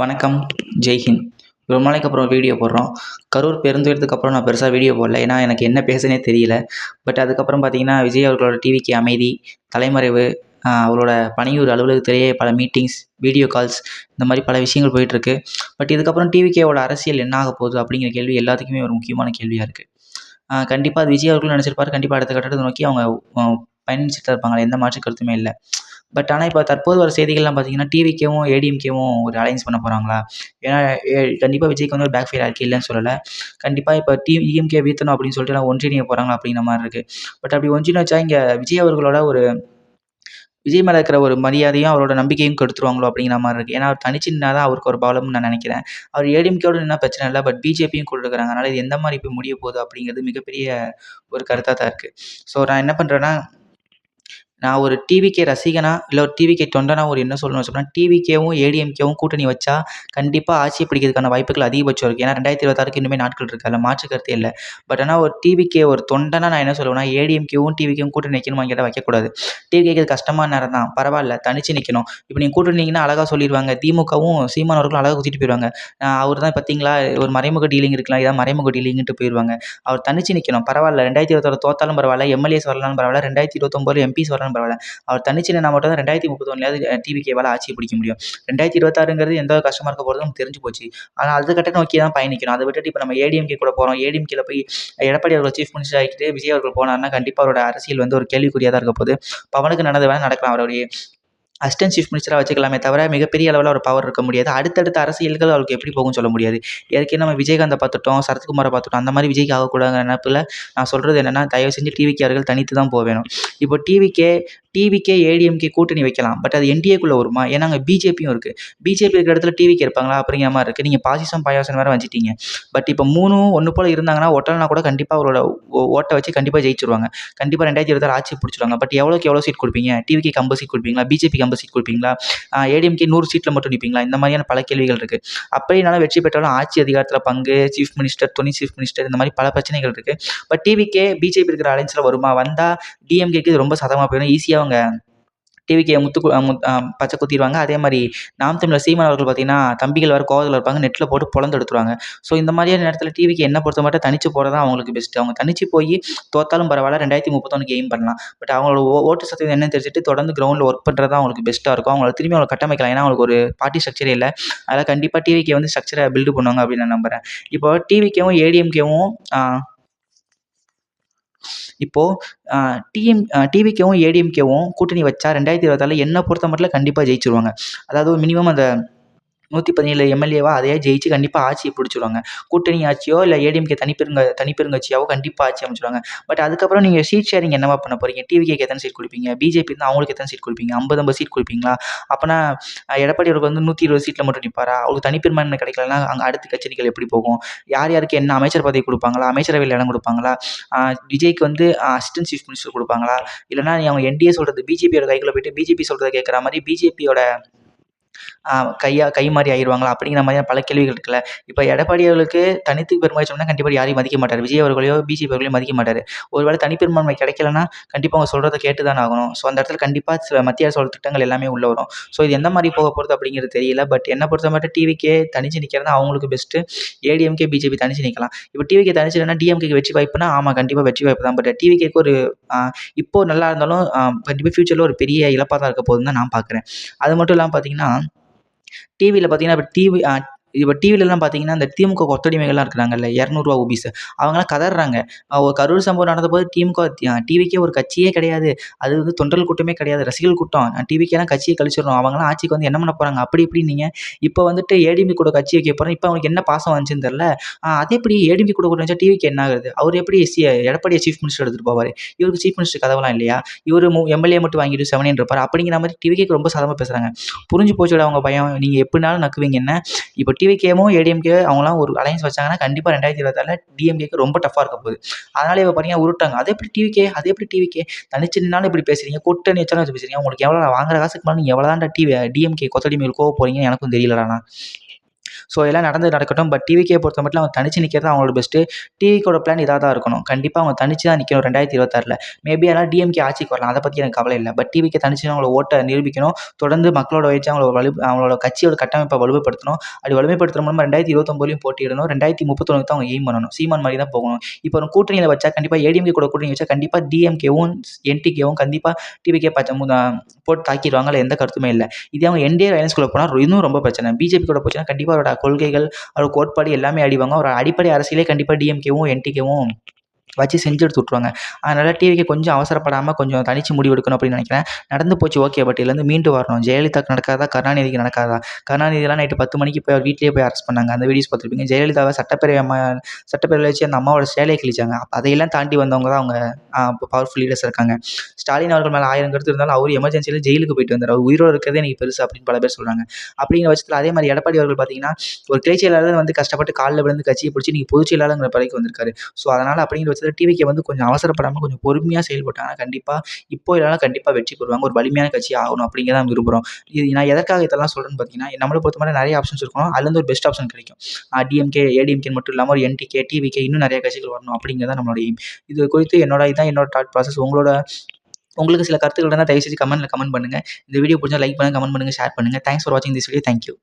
வணக்கம். ஜெய்ஹிந்த் ரொம்ப நாளைக்கு அப்புறம் வீடியோ போடுறோம். கரூர் பெருந்துயரத்துக்கு அப்புறம் நான் பெருசாக வீடியோ போடல. ஏன்னா எனக்கு என்ன பேசுனே தெரியல. பட் அதுக்கப்புறம் பார்த்தீங்கன்னா விஜய் அவர்களோட டிவிக்கு அமைதி தலைமறைவு அவரோட பணியூர் அலுவலகத்திலேயே பல மீட்டிங்ஸ் வீடியோ கால்ஸ் இந்த மாதிரி பல விஷயங்கள் போயிட்டுருக்கு. பட் இதுக்கப்புறம் டிவிகேவோட அரசியல் என்ன ஆக போகுது அப்படிங்கிற கேள்வி எல்லாத்துக்குமே ஒரு முக்கியமான கேள்வியாக இருக்குது கண்டிப்பாக விஜய் அவர்களும் நினச்சிருப்பார். கண்டிப்பாக அடுத்த கட்டத்தை நோக்கி அவங்க பயணிச்சுட்டு இருப்பாங்க எந்த மாற்று கருத்துமே இல்லை. பட் ஆனால் இப்போ தற்போது வர செய்திகள்லாம் பார்த்தீங்கன்னா டிவிகேவும் ஏடிஎம்கேவும் ஒரு அலைன்ஸ் பண்ண போகிறாங்களா ஏன்னா ஏ கண்டிப்பாக விஜய்க்கு வந்து ஒரு பேக் ஃபயர் ஆயிருக்கு இல்லைன்னு சொல்லலை. கண்டிப்பாக இப்போ டி இஎம்கே வீழ்த்தணும் அப்படின்னு சொல்லிட்டு எல்லாம் ஒன்றிணைய போகிறாங்களா அப்படிங்கிற மாதிரி இருக்குது பட் அப்படி ஒன்றிணைச்சா இங்கே விஜய் அவர்களோட ஒரு விஜய் மேலே இருக்கிற ஒரு மரியாதையும் அவரோட நம்பிக்கையும் கெடுத்துருவாங்களோ அப்படிங்கிற மாதிரி இருக்குது ஏன்னா அவர் தனிச்சு தான் அவருக்கு ஒரு ப்ராப்ளம்னு நான் நினைக்கிறேன். அவர் ஏடிஎம்கேவோட என்ன பிரச்சனை இல்லை பட் பிஜேபியும் கொடுக்குறாங்க அதனால் இது எந்த மாதிரி இப்போ முடிய போகுது அப்படிங்கிறது மிகப்பெரிய ஒரு கருத்தாக தான் இருக்குது ஸோ நான் என்ன பண்ணுறேன்னா நான் ஒரு டிவிகே ரசிகனா இல்லை ஒரு டிவிகே தொண்டனா ஒரு என்ன சொல்லணும்னு சொன்னால் டிவிகேவும் ஏடிஎம்கேவும் கூட்டணி வச்சா கண்டிப்பாக ஆட்சியை பிடிக்கிறதுக்கான வாய்ப்புகள் அதிகபட்சம் இருக்குது ஏன்னா ரெண்டாயிரத்தி இருபத்தாறுக்கு இன்னுமே நாட்கள் இருக்குது அதில் மாற்று கருத்தே இல்லை. பட் ஆனால் ஒரு டிவிகே ஒரு தொண்டனா நான் என்ன சொல்லுவேன்னா ஏடிஎம்கேவும் டிவிகேவும் கூட்டணி வைக்கணுமா கேட்டால் வைக்கக்கூடாது. டிவிகேக்கு அது கஷ்டமான நேரம் தான். பரவாயில்ல தனிச்சு நிற்கணும் இப்போ நீங்கள் கூட்டணிங்கன்னா அழகாக சொல்லிடுவாங்க. திமுகவும் சீமான் அவர்களும் அழகாக குத்திட்டு போயிடுவாங்க அவர் தான் பார்த்தீங்களா ஒரு மறைமுக டீலிங் இருக்கலாம் இதான் மறைமுக டீலிங்ன்ட்டு போயிடுவாங்க அவர் தனிச்சு நிற்கணும் பரவாயில்ல ரெண்டாயிரத்தி இருபத்தோட தோத்தாலும் பரவாயில்ல எம்எல்ஏஸ் வரலாம் பரவாயில்ல ரெண்டாயிரத்தி இருபத்தொம்போது எம்பிஸ் வரலாம் பரவாயில்ல. அவர் தனிச்சு நான் மட்டும் தான் ரெண்டாயிரத்தி முப்பத்தி முப்பத்தொன்னுலையாவது டிவிகேவால் ஆட்சியை பிடிக்க முடியும். ரெண்டாயிரத்தி இருபத்தாறுங்கிறது எந்த கஷ்டமாக இருக்க போகிறது நமக்கு தெரிஞ்சு போச்சு. ஆனால் அது கட்ட நோக்கி தான் பயணிக்கணும். அதை விட்டுட்டு இப்போ நம்ம ஏடிஎம்கே கூட போகிறோம் ஏடிஎம்கேல போய் எடப்பாடி அவர்கள் சீஃப் மினிஸ்டர் ஆகிட்டு விஜய் அவர்கள் போனார்னா கண்டிப்பாக அவரோட அரசியல் வந்து ஒரு கேள்விக்குறியாக தான் இருக்க போகுது. பவனுக்கு நடந்த வேணால் நடக்கலாம். அவருடைய அசிஸ்டன்ட் சீஃப் மினிஸ்டராக வச்சுக்கலாமே தவிர மிகப்பெரிய அளவில் ஒரு பவர் இருக்க முடியாது. அடுத்தடுத்த அரசியல்கள் அவளுக்கு எப்படி போகும்னு சொல்ல முடியாது. ஏற்கனவே நம்ம விஜயகாந்தை பார்த்துட்டோம் சரத்குமாரை பார்த்துட்டோம் அந்த மாதிரி விஜய்க்கு ஆகக்கூடாதுங்கிற நினப்பில் நான் சொல்கிறது என்னென்னா தயவு செஞ்சு டிவிக்கு அவர்கள் தனித்து தான் போக வேணும் இப்போ டிவிக்கே டிவிக்கே ஏடிஎம்கே கூட்டணி வைக்கலாம். பட் அது என்டிஏக்குள்ளே வருமா? ஏன்னா அங்கே பிஜேபியும் இருக்குது பிஜேபி இருக்கிற இடத்துல டிவிக்கு இருப்பாங்களா? அப்படிங்கிற மாதிரி இருக்குது நீங்கள் பாசிசம் பாயாசம் வேறு வச்சுட்டீங்க பட் இப்போ மூணும் ஒன்று போல் இருந்தாங்கன்னா ஒட்டலைனா கூட கண்டிப்பாக அவரோட ஓட்டை வச்சு கண்டிப்பாக ஜெயிச்சிருவாங்க. கண்டிப்பாக ரெண்டாயிரத்தி இருபத்தாறு ஆட்சி பிடிச்சிருவாங்க. பட் எவ்வளோக்கு எவ்வளோ சீட் கொடுப்பீங்க? டிவிக்கு கம்ப சீட் கொடுப்பீங்களா? பிஜேபி கம்ப சீட் கொடுப்பீங்களா? ஏடிஎம்கே நூறு சீட்டில் மட்டும் நிற்பீங்களா இந்த மாதிரியான பல கேள்விகள் இருக்குது அப்படினாலும் வெற்றி பெற்றாலும் ஆட்சி அதிகாரத்தில் பங்கு சீஃப் மினிஸ்டர் துணை சீஃப் மினிஸ்டர் இந்த மாதிரி பல பிரச்சனைகள் இருக்குது பட் டிவிக்கே பிஜேபி இருக்கிற அலைன்ஸில் வருமா? வந்தால் டிஎம்கேக்கு ரொம்ப சதமாக போயிடும். ஈஸியாக அவங்க டிவிக்கே முத்து பச்சை குத்திடுவாங்க. அதே மாதிரி நாம் தமிழர் சீமான் அவர்கள் பார்த்தீங்கன்னா தம்பிகள் வேறு கோவத்தில் இருப்பாங்க. நெட்டில் போட்டு பொழந்து எடுத்துருவாங்க. ஸோ இந்த மாதிரியான நேரத்தில் டிவிக்கு என்ன பொறுத்த மட்டும் தனிச்சு போகிறது தான் அவங்களுக்கு பெஸ்ட்டு அவங்க தனிச்சு போய் தோத்தாலும் பரவாயில்ல ரெண்டாயிரத்தி முப்பத்தொன்று எய்ம் பண்ணலாம். பட் அவங்களோட ஓ ஓட்டு சதவீதம் என்னன்னு தெரிஞ்சுட்டு தொடர்ந்து கிரௌண்டில் ஒர்க் பண்ணுறது தான் அவங்களுக்கு பெஸ்ட்டாக இருக்கும். அவங்கள திரும்பி அவங்களை கட்டமைக்கலாம். ஏன்னா அவங்களுக்கு ஒரு பார்ட்டி ஸ்ட்ரக்சரே இல்லை. அதனால் கண்டிப்பாக டிவிக்கு வந்து ஸ்ட்ரக்சரை பில்டு பண்ணுவாங்க அப்படின்னு நான் நம்புகிறேன் இப்போ டிவிக்கேவும் ஏடிஎம்கேவும் இப்போது டிஎம் டிவிகேவும் ஏடிஎம்கேவும் கூட்டணி வச்சா ரெண்டாயிரத்தி இருபத்தாறில் என்னை பொறுத்த மட்டில் கண்டிப்பாக ஜெயிச்சுருவாங்க. அதாவது மினிமம் அந்த நூற்றி பதினேழு எம்எல்ஏவா அதையே ஜெயிச்சு கண்டிப்பாக ஆட்சியை பிடிச்சிருவாங்க. கூட்டணி ஆட்சியோ இல்லை ஏடிஎம்கே தனிப்பெருங்க தனிப்பெருங்கட்சியாவோ கண்டிப்பாக ஆட்சி அமைச்சிருவாங்க. பட் அதுக்கப்புறம் நீங்கள் சீட் ஷேரிங் என்னவா பண்ண போகிறீங்க டிவிகேக்கு எத்தனை சீட் கொடுப்பீங்க? பிஜேபி இருந்தால் அவங்களுக்கு எத்தனை சீட் கொடுப்பீங்க? ஐம்பது ஐம்பது சீட் கொடுப்பீங்களா? அப்போனா எடப்பாடி அவருக்கு வந்து நூற்றி இருபது சீட்டில் மட்டும் நிற்பாரா அவருக்கு தனிப்பெரும்பான்மை கிடைக்கலன்னா அங்கே அடுத்த கச்சேரிகள் எப்படி போகும்? யார் யாருக்கு என்ன அமைச்சர் பதவி கொடுப்பாங்களா? அமைச்சரவையில் இடம் கொடுப்பாங்களா? விஜய்க்கு வந்து அசிஸ்டன்ட் சீஃப் மினிஸ்டர் கொடுப்பாங்களா? இல்லைனா அவங்க என்டிஏ சொல்கிறது பிஜேபியோட கைக்குள்ளே போயிட்டு பிஜேபி சொல்கிறத கேட்குற மாதிரி பிஜேபியோட கையா கை மாதிரி ஆயிடுவாங்களா? அப்படிங்கிற மாதிரியான பல கேள்விகள் இருக்குல்ல. இப்போ எடப்பாடி அவர்களுக்கு தனித்து பெரும்பான்மை சொன்னால் கண்டிப்பாக யாரையும் மதிக்க மாட்டார். விஜய் அவர்களையோ பிஜேபி அவர்களையோ மதிக்க மாட்டார். ஒருவேளை தனிப்பெரும்பான்மை கிடைக்கலன்னா கண்டிப்பாக அவங்க சொல்கிறத கேட்டு தான் ஆகணும். ஸோ அந்த இடத்துல கண்டிப்பாக சில மத்திய அரசோட திட்டங்கள் எல்லாமே உள்ளே வரும். ஸோ இது எந்த மாதிரி போக போகிறது அப்படிங்கிறது தெரியல. பட் என்னை பொறுத்த மட்டும் டிவிக்கே தனிச்சு நிற்கிறது அவங்களுக்கு பெஸ்ட்டு ஏடிஎம்கே பிஜேபி தனிச்சு நிற்கலாம் இப்போ டிவிக்கே தனிச்சு இல்லைனா டிஎம்கேக்கு வெற்றி வாய்ப்புனா ஆமாம் கண்டிப்பாக வெற்றி வாய்ப்பு தான். பட் டிவிக்கேக்கு ஒரு இப்போ நல்லா இருந்தாலும் கண்டிப்பாக ஃப்யூச்சரில் ஒரு பெரிய இழப்பாக தான் இருக்க போகுதுன்னு தான் நான் பார்க்குறேன் அது மட்டும் இல்லாமல் பார்த்தீங்கன்னா டிவியில் பார்த்தீங்கன்னா இப்போ டிவி இப்போ டிவிலலாம் பார்த்தீங்கன்னா இந்த திமுக கொத்தடிமைகள்லாம் இருக்கிறாங்கல்ல இரநூறுவா ஓபிஸ் அவங்களாம் கதறாங்க ஒரு கரூர் சம்பவம் நடந்த போது திமுக டிவிக்கே ஒரு கட்சியே கிடையாது. அது வந்து தொண்டல் கூட்டமே கிடையாது ரசிகர்கள் கூட்டம். டிவிக்கெல்லாம் கட்சியை கழிச்சிடணும். அவங்களாம் ஆட்சிக்கு வந்து என்ன பண்ண போகிறாங்க அப்படி இப்படி நீங்கள் இப்போ வந்துட்டு ஏடிமி கூட கட்சியை போகிறோம் இப்போ அவங்களுக்கு என்ன பாசம் வந்துச்சுன்னு தெரில அதே எப்படி ஏடிமி கூட கூட வச்சா டிவிக்கு என்ன ஆகுது அவர் எப்படி சி எடப்பாடியை சீஃப் மினிஸ்டர் எடுத்துகிட்டு போவார்? இவருக்கு சீஃப் மினிஸ்டர் கதவெல்லாம் இல்லையா? இவர் எம்எல்ஏ மட்டும் வாங்கிட்டு செவனேன் இருப்பார். அப்படிங்கிற மாதிரி டிவிக்கு ரொம்ப சதமாக பேசுகிறாங்க புரிஞ்சு போச்சோட அவங்க பயம்? நீங்கள் எப்படினாலும் நக்குவீங்க என்ன? இப்போ டிவிகேவும் ஏடிஎம்கே அவங்களாம் ஒரு அலைன்ஸ் வச்சாங்கன்னா கண்டிப்பாக ரெண்டாயிரத்தி இருபத்தாறில் டிஎம்கேக்கு ரொம்ப டஃப்பாக இருக்க போகுது. அதனால் இப்போ பார்த்தீங்கன்னா உருட்டாங்க அதே எப்படி டிவிக்கே அதே எப்படி டிவிக்கே தனிச்சின்னாலும் இப்படி பேசுறீங்க. கூட்டணி வச்சாலும் வச்சு பேசுறீங்க? உங்களுக்கு எவ்வளோ வாங்குற காசுக்கு மேலே நீங்கள் எவ்வளோ தான் டிவி டிஎம்கே கொத்தடிமைகள் கோவ போகிறீங்கன்னு எனக்கும் தெரியலடாண்ணா ஸோ எல்லாம் நடந்து நடக்கட்டும் பட் டிவிக்கே பொறுத்த மட்டும் அவங்க தனிச்சு நிற்கிறது அவங்களோட பெஸ்ட்டு டிவிக்கோட பிளான் இதாக தான் இருக்கணும். கண்டிப்பாக அவங்க தனிச்சு தான் நிற்கணும் ரெண்டாயிரத்தி இருபத்தாறில். மேபி அதனால் டிஎம்கே ஆட்சிக்கு வரலாம். அதை பற்றி எனக்கு கவலை இல்லை. பட் டிவிக்கே தனிச்சு அவங்களோட ஓட்டை நிரூபிக்கணும். தொடர்ந்து மக்களோட வயிற்று அவங்களோட வலு அவங்களோட கட்சியோட கட்டமைப்பை வலுமைப்படுத்தணும் அப்படி வலுமைப்படுத்துற மூலமாக ரெண்டாயிரத்தி இருபத்தொம்போலையும் போட்டியிடணும். ரெண்டாயிரத்தி முப்பத்தொன்று தான் அவங்க எய்ம் பண்ணணும். சீமான் மாதிரி தான் போகணும். இப்போ ஒரு கூட்டணியில் வச்சா கண்டிப்பாக ஏடிஎம்கே கூட கூட்டணி வச்சா கண்டிப்பாக டிஎம்கேவும் என்டிகேவும் கண்டிப்பாக டிவிக்கே பச்சை போட்டு தாக்கிடுவாங்க. எந்த கருத்துமே இல்லை. இதே அவங்க என்டிஏ அலையன்ஸ்குள்ளே போனால் இன்னும் ரொம்ப பிரச்சனை. பிஜேபி கூட போச்சுன்னா கண்டிப்பாக அவரோட கொள்கைகள் அவரோட கோட்பாடு எல்லாமே அடிவாங்க. அவர் அடிப்படை அரசியலே கண்டிப்பாக டிஎம்கேவும் என்டிகேவும் வச்சு செஞ்சு எடுத்து விட்ருவாங்க அதனால் டிவிக்கு கொஞ்சம் அவசரப்படாமல் கொஞ்சம் தனித்து முடிவு எடுக்கணும் அப்படின்னு நினைக்கிறேன். நடந்து போச்சு ஓகே பட் இதுலேருந்து மீண்டு வரணும். ஜெயலலிதாக்கு நடக்காதா? கருணாநிதிக்கு நடக்காதா? கருணாநிதிலாம் நைட்டு பத்து மணிக்கு போய் அவர் வீட்லேயே போய் அரெஸ்ட் பண்ணாங்க. அந்த வீடியோஸ் பார்த்துருப்பீங்க. ஜெயலலிதாவை சட்டப்பேரவை அம்மா சட்டப்பேரவையில் வச்சு அந்த அம்மாவோட சேலையை கிழிச்சாங்க. அப்ப அதையெல்லாம் தாண்டி வந்தவங்க தான் அவங்க பவர்ஃபுல் லீடர்ஸ் இருக்காங்க. ஸ்டாலின் அவர்கள் மேலே ஆயிரம் கருத்து இருந்தாலும் அவர் எமர்ஜென்சியில் ஜெயிலுக்கு போயிட்டு வந்தார். அவர் உயிரோடு இருக்கிறதே எனக்கு பெருசு அப்படின்னு பல பேர் சொல்கிறாங்க அப்படிங்கிற பட்சத்தில் அதே மாதிரி எடப்பாடி அவர்கள் பார்த்தீங்கன்னா ஒரு கிளை செயலாளர் வந்து கஷ்டப்பட்டு காலில் விழுந்து கட்சியை பிடிச்சி நீங்கள் பொதுச் செயலாளருங்கிற பதவிக்கு வந்திருக்காரு. ஸோ அதனால் அப்படிங்கிற பட்சத்தில் டிவிக்கு வந்து கொஞ்சம் அவசரப்படாமல் கொஞ்சம் பொறுமையாக செயல்பட்டாங்கன்னா கண்டிப்பாக இப்போ இல்லைனா கண்டிப்பாக வெற்றி பெறுவாங்க. ஒரு வலிமையான கட்சி ஆகணும் அப்படிங்கிறத நம்ம விரும்புகிறோம் இது நான் எதற்காக இதெல்லாம் சொல்கிறேன்னு பார்த்தீங்கன்னா நம்மளை பொறுத்த மாதிரி நிறைய ஆப்ஷன்ஸ் இருக்கும் அதுலேருந்து ஒரு பெஸ்ட் ஆப்ஷன் கிடைக்கும். டிஎம்கே ஏடிஎம்கே மட்டும் இல்லாமல் ஒரு என்டிகே டிவிகே இன்னும் நிறைய கட்சிகள் வரணும் அப்படிங்கிறத நம்மளோட எய்ம் இது குறித்து என்னோட இதான் என்னோட தாட் ப்ராசஸ் உங்களோட உங்களுக்கு சில கருத்துக்கள் இருந்தால் தயவு செஞ்சு கமெண்ட்டில் கமெண்ட் பண்ணுங்கள் இந்த வீடியோ பிடிச்சா லைக் பண்ணுங்கள் கமெண்ட் பண்ணுங்கள் ஷேர் பண்ணுங்கள் தேங்க்ஸ் ஃபார் வாட்சிங் திஸ் வீடியோ தேங்க்யூ